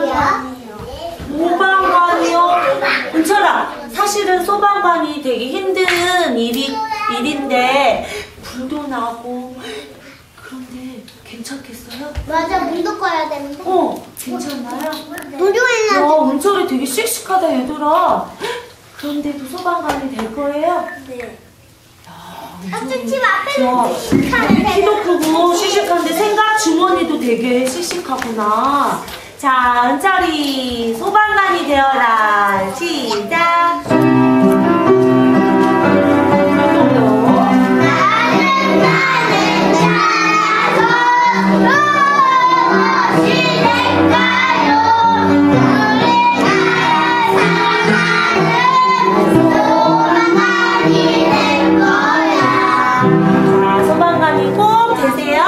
소방이요? 모방관이요? 은철아, 사실은 소방관이 되게 힘든 일이, 일인데, 불도 나고, 그런데 괜찮겠어요? 맞아, 물도 꺼야 되는데. 어, 괜찮나요? 노조에는. 와, 은철이 되게 씩씩하다, 얘들아. 그런데도 소방관이 될 거예요? 네. 아저집 앞에는 씩씩하는데. 키도 크고 씩씩한데 생각 주머니도 되게 씩씩하구나. 자, 은철이 소방관이 되어라. 시작. 자, 소방관이 꼭 되세요.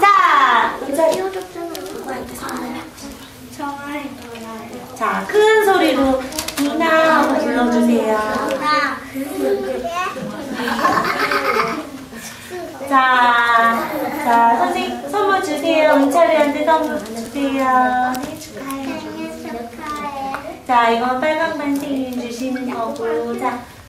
자, 은철이. 자, 큰 소리로 누나 불러주세요. 자, 자, 선생님 선물 주세요. 은철이한테 선물 주세요. 자, 이건 빨강 반생님 주시는 거고, 자,